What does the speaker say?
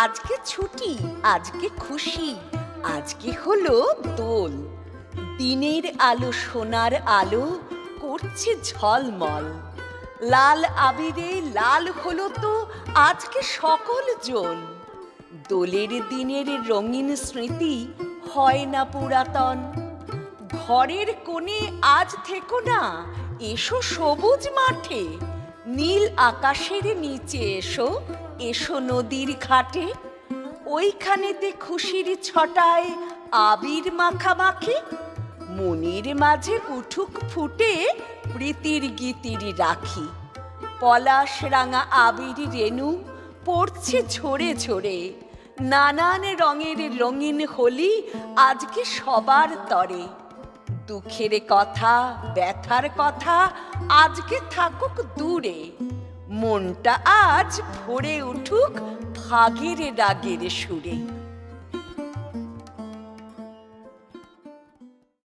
আজকে ছুটি, আজকে খুশি, আজকে হলো দোল। দিনের আলো সোনার আলো করছে ঝলমল। লাল আবিরে লাল হলো তো আজকে সকল জন। দোলের দিনের রঙিন স্মৃতি হয় না পুরাতন। ঘরের কোণে আজ থেকো না, এসো সবুজ মাঠে। নীল আকাশের নিচে এসো এসো নদীর ঘাটে। ওইখানেতে খুশির ছটায় আবির মাখামাখি। মনির মাঝে উঠুক ফুটে প্রীতির গীতির রাখি। পলাশ রাঙা আবির রেণু পড়ছে ঝরে ঝরে। নানান রঙের রঙিন হোলি আজকে সবার তরে। দুঃখের কথা ব্যথার কথা আজকে থাকুক দূরে। মনটা আজ ভরে উঠুক ভাগের রাগের সুরে।